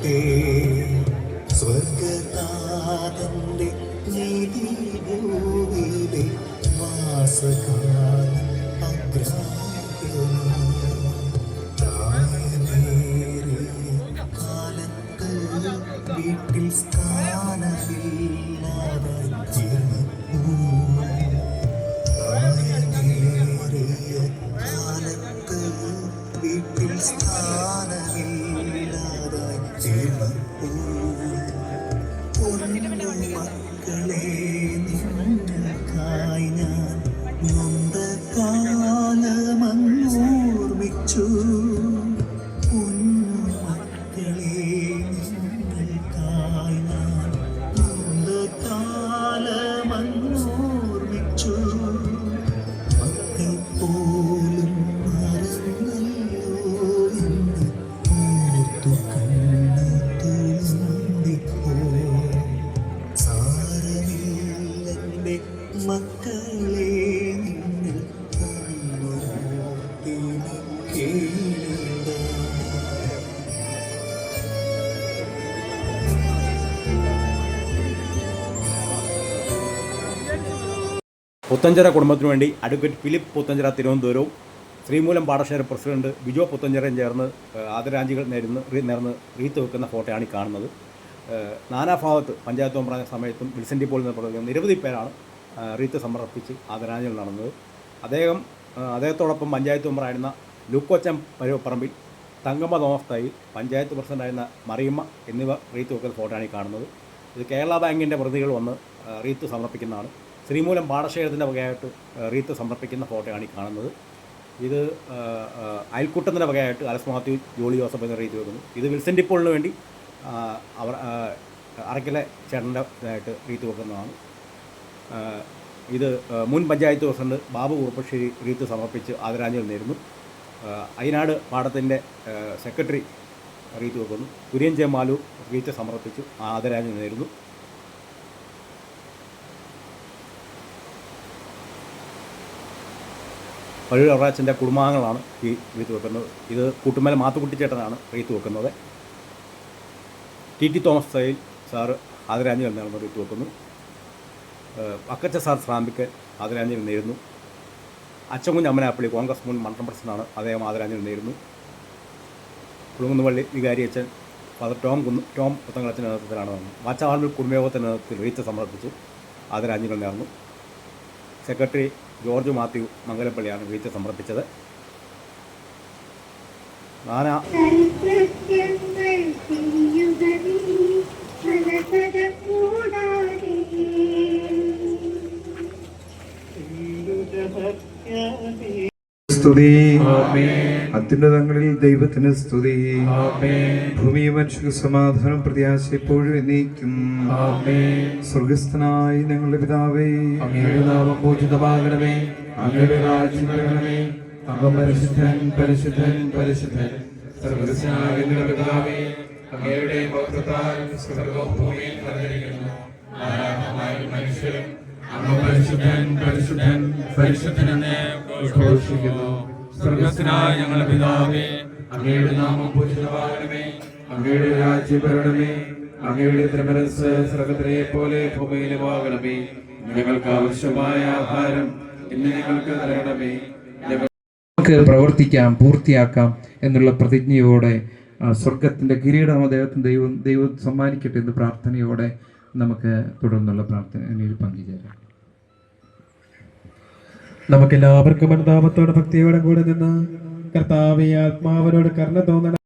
വാഴട്ടെ സ്വർഗതാതന്റെ നീതി ഭൂമിയിലെ വാസകാലം അഗ്രാഹ്യമാണ് പ്രായമേറിയ കാലത്ത് വീട്ടിൽ പോലും മറന്നല്ലോ എന്ന് ഓർത്തു കണ്ണു തുളുമ്പിപ്പോ സാരമില്ലെന്റെ മക്കളെ നിങ്ങൾ ഒന്നോർത്തിനി കേൾക്കുക പുത്തഞ്ചിറ കുടുംബത്തിനു വേണ്ടി അഡ്വക്കേറ്റ് ഫിലിപ്പ് പുത്തഞ്ചിറ തിരുവനന്തപുരവും ശ്രീമൂലം പാടശേഖര പ്രസിഡന്റ് ബിജോ പുത്തഞ്ചിറയും ചേർന്ന് ആദരാഞ്ജികൾ നേരുന്ന നേർന്ന് റീത്ത് വെക്കുന്ന ഫോട്ടോയാണ് ഈ കാണുന്നത്. നാനാ നാനാഭാഗത്ത് പഞ്ചായത്ത് പറഞ്ഞ സമയത്തും വിൽസൻ ഡിപ്പോൾ നിന്ന് പ്രവർത്തിക്കുന്ന നിരവധി പേരാണ് റീത്ത് സമർപ്പിച്ച് ആദരാഞ്ജലി നടന്നത്. അദ്ദേഹം അദ്ദേഹത്തോടൊപ്പം പഞ്ചായത്ത് മെമ്പറായിരുന്ന ലൂക്കോച്ചം പരു- പറമ്പിൽ തങ്കമ്മ തോമസ് തൈ പഞ്ചായത്ത് പ്രസിഡന്റായിരുന്ന മറിയമ്മ എന്നിവർ റീത്ത് വെക്കുന്ന ഫോട്ടോയാണ് ഈ കാണുന്നത്. ഇത് കേരള ബാങ്കിന്റെ പ്രതികൾ വന്ന് റീത്ത് സമർപ്പിക്കുന്നതാണ്. ശ്രീമൂലം പാടശേഖരത്തിന്റെ വകയായിട്ട് റീത്ത് സമർപ്പിക്കുന്ന ഫോട്ടോയാണ് ഈ കാണുന്നത്. ഇത് അയൽക്കൂട്ടത്തിന്റെ വകയായിട്ട് അലസ് മാത്യു ജോളി ജോസഫ് എന്ന റീത്ത് വെക്കുന്നു. ഇത് വിൽസൻ ഡിപ്പോളിന് വേണ്ടി അവർ അറക്കിലെ ചേട്ടന്റെ ഇതായിട്ട് റീത്ത് വെക്കുന്നതാണ്. ഇത് മുൻ പഞ്ചായത്ത് പ്രസിഡന്റ് ബാബു കുറുപ്പശ്ശേരി റീത്ത് സമർപ്പിച്ച് ആദരാഞ്ജലി നേരുന്നു. അയനാട് പാടത്തിന്റെ സെക്രട്ടറി റീത്ത് വെക്കുന്നു. കുര്യൻ ജെ മാലു റീത്ത് സമർപ്പിച്ചു ആദരാഞ്ജലി നേരുന്നു. പഴയ അവറാച്ചന്റെ കുടുംബാംഗങ്ങളാണ് ഈ റീത്ത് വെക്കുന്നത്. ഇത് കൂട്ടുമല മാത്തുക്കുട്ടിച്ചേട്ടനാണ് റീത്ത് വെക്കുന്നത്. ടി ടി തോമസ് സൈൽ സാറ് ആദരാഞ്ജലി നേർന്ന് റീത്ത് വെക്കുന്നു. അക്കച്ച സാർ സ്രാമ്പിക്കൽ ആദരാഞ്ജലി നേരുന്നു. അച്ചൻകുഞ്ഞ് അമ്മനാപ്പള്ളി കോൺഗ്രസ് മുൻ മണ്ഡലം പ്രസിഡന്റാണ് അദ്ദേഹം ആദരാഞ്ജലി നേരുന്നു. കുളുങ്ങുന്നുപള്ളി വികാരി അച്ഛൻ ഫാദർ ടോം കുന്ന് ടോം പുത്തങ്കളത്തിന്റെ നേതൃത്വത്തിലാണ് വന്നത്. വാച്ചാളൂർ കുടുംബയോഗത്തിന്റെ നേതൃത്വത്തിൽ റീത്ത് സമർപ്പിച്ചു ആദരാഞ്ജലികൾ നേർന്നു. സെക്രട്ടറി ജോർജ് മാത്യു മംഗലപ്പള്ളിയാണ് വീഴ്ച സമർപ്പിച്ചത്. നാനാ സ്തുതി. അത്യുന്നതങ്ങളിൽ ദൈവത്തിന് സ്തുതി. ഭൂമി മനുഷ്യർക്ക് സമാധാനം പ്രത്യാശ എപ്പോഴും എന്നേക്കും. സ്വർഗസ്ഥനായി ഞങ്ങളുടെ പിതാവേ. അങ്ങയുടെ നാമം പൂജിതമാകണമേ. അങ്ങയുടെ രാജ്യം വരണമേ. അങ്ങ് പരിശുദ്ധൻ പരിശുദ്ധൻ പരിശുദ്ധൻ. സർവസ്നായ ഞങ്ങളുടെ പിതാവേ അങ്ങയുടെ ഭക്തത്താൽ സ്വർഗവും ഭൂമിയിൽ നിറഞ്ഞിരിക്കുന്നു. ആരാധമായ മനുഷ്യരും അങ്ങ് പരിശുദ്ധൻ പരിശുദ്ധൻ പരിശുദ്ധൻ എന്ന്. ഘോഷിക്കുന്നു സ്വർഗസ്നായ ഞങ്ങളുടെ പിതാവേ അങ്ങയുടെ നാമം പൂജിതമാകണമേ. അങ്ങയുടെ രാജ്യം വരണമേ. അങ്ങയുടെ തിരുമനസ് സ്വർഗത്തിനെ പോലെ ഭൂമിയിലുമാകണമേ. ഞങ്ങൾക്ക് ആവശ്യമായ ആഹാരം ഇന്ന് ഞങ്ങൾക്ക് തരണമേ നമുക്ക് പ്രവർത്തിക്കാം പൂർത്തിയാക്കാം എന്നുള്ള പ്രതിജ്ഞയോടെ സ്വർഗത്തിന്റെ കിരീടം അദ്ദേഹത്തിന് ദൈവം ദൈവം സമ്മാനിക്കട്ടെ എന്ന് പ്രാർത്ഥനയോടെ നമുക്ക് തുടർന്നുള്ള പ്രാർത്ഥനയിൽ പങ്കുചേരാം. നമുക്ക് എല്ലാവർക്കും അനുതാപത്തോടെ ഭക്തിയോടെ കൂടെ നിന്ന് കർത്താവ് ആത്മാവരോട് കർണ തോന്നണം